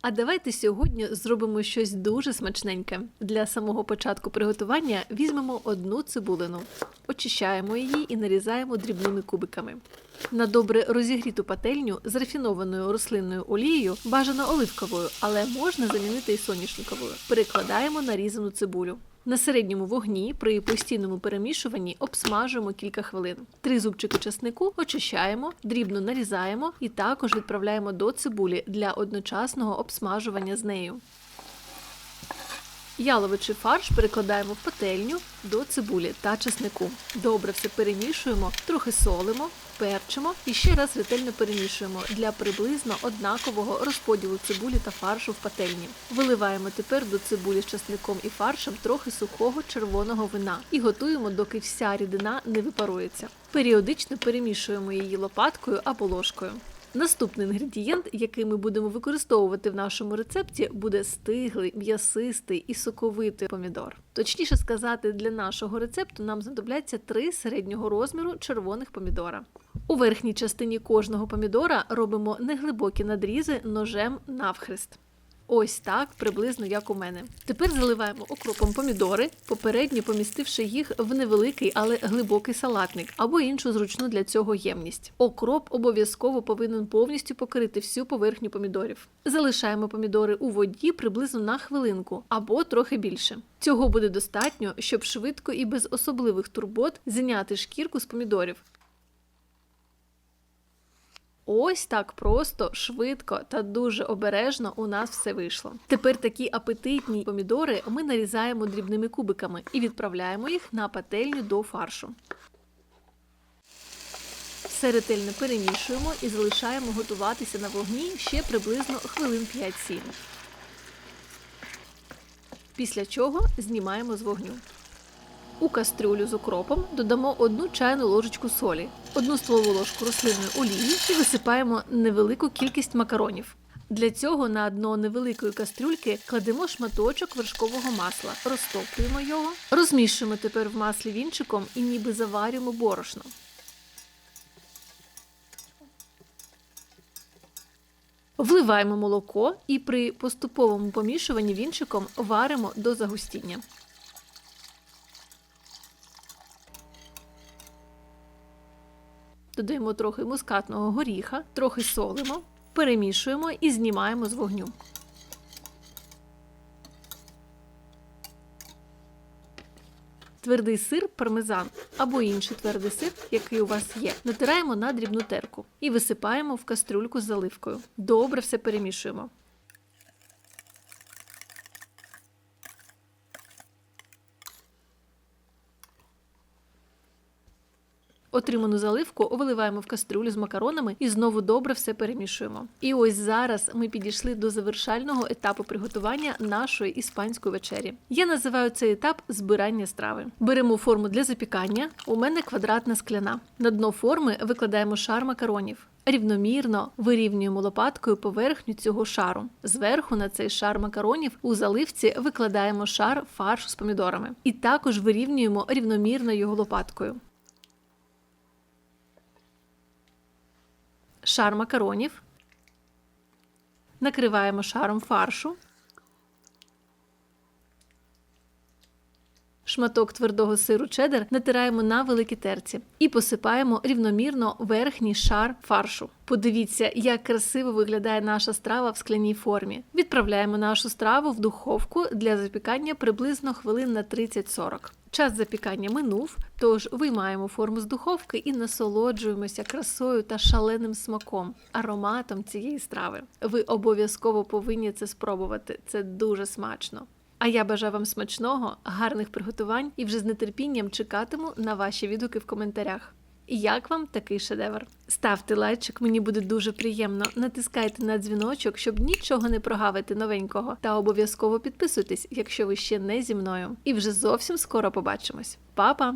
А давайте сьогодні зробимо щось дуже смачненьке. Для самого початку приготування візьмемо одну цибулину, очищаємо її і нарізаємо дрібними кубиками. На добре розігріту пательню з рафінованою рослинною олією бажано оливковою, але можна замінити і соняшниковою. Перекладаємо нарізану цибулю. На середньому вогні при постійному перемішуванні обсмажуємо кілька хвилин. Три зубчики часнику очищаємо, дрібно нарізаємо і також відправляємо до цибулі для одночасного обсмажування з нею. Яловичий фарш перекладаємо в пательню до цибулі та чеснику. Добре все перемішуємо, трохи солимо, перчимо і ще раз ретельно перемішуємо для приблизно однакового розподілу цибулі та фаршу в пательні. Виливаємо тепер до цибулі з чесником і фаршем трохи сухого червоного вина і готуємо, доки вся рідина не випарується. Періодично перемішуємо її лопаткою або ложкою. Наступний інгредієнт, який ми будемо використовувати в нашому рецепті, буде стиглий, м'ясистий і соковитий помідор. Точніше сказати, для нашого рецепту нам знадобляться три середнього розміру червоних помідора. У верхній частині кожного помідора робимо неглибокі надрізи ножем навхрест. Ось так, приблизно як у мене. Тепер заливаємо окропом помідори, попередньо помістивши їх в невеликий, але глибокий салатник або іншу зручну для цього ємність. Окроп обов'язково повинен повністю покрити всю поверхню помідорів. Залишаємо помідори у воді приблизно на хвилинку або трохи більше. Цього буде достатньо, щоб швидко і без особливих турбот зняти шкірку з помідорів. Ось так просто, швидко та дуже обережно у нас все вийшло. Тепер такі апетитні помідори ми нарізаємо дрібними кубиками і відправляємо їх на пательню до фаршу. Все ретельно перемішуємо і залишаємо готуватися на вогні ще приблизно хвилин 5-7. Після чого знімаємо з вогню. У кастрюлю з укропом додамо одну чайну ложечку солі, одну столову ложку рослинної олії і висипаємо невелику кількість макаронів. Для цього на дно невеликої кастрюльки кладемо шматочок вершкового масла, розтоплюємо його, розмішуємо тепер в маслі вінчиком і ніби заварюємо борошно. Вливаємо молоко і при поступовому помішуванні вінчиком варимо до загустіння. Додаємо трохи мускатного горіха, трохи солимо, перемішуємо і знімаємо з вогню. Твердий сир пармезан або інший твердий сир, який у вас є, натираємо на дрібну терку і висипаємо в кастрюльку з заливкою. Добре все перемішуємо. Отриману заливку виливаємо в кастрюлю з макаронами і знову добре все перемішуємо. І ось зараз ми підійшли до завершального етапу приготування нашої іспанської вечері. Я називаю цей етап збирання страви. Беремо форму для запікання. У мене квадратна скляна. На дно форми викладаємо шар макаронів. Рівномірно вирівнюємо лопаткою поверхню цього шару. Зверху на цей шар макаронів у заливці викладаємо шар фаршу з помідорами. І також вирівнюємо рівномірно його лопаткою. Шар макаронів, накриваємо шаром фаршу, шматок твердого сиру чеддер натираємо на великій терці і посипаємо рівномірно верхній шар фаршу. Подивіться, як красиво виглядає наша страва в скляній формі. Відправляємо нашу страву в духовку для запікання приблизно хвилин на 30-40. Час запікання минув, тож виймаємо форму з духовки і насолоджуємося красою та шаленим смаком, ароматом цієї страви. Ви обов'язково повинні це спробувати. Це дуже смачно. А я бажаю вам смачного, гарних приготувань і вже з нетерпінням чекатиму на ваші відгуки в коментарях. Як вам такий шедевр? Ставте лайчик, мені буде дуже приємно. Натискайте на дзвіночок, щоб нічого не прогавити новенького. Та обов'язково підписуйтесь, якщо ви ще не зі мною. І вже зовсім скоро побачимось. Па-па!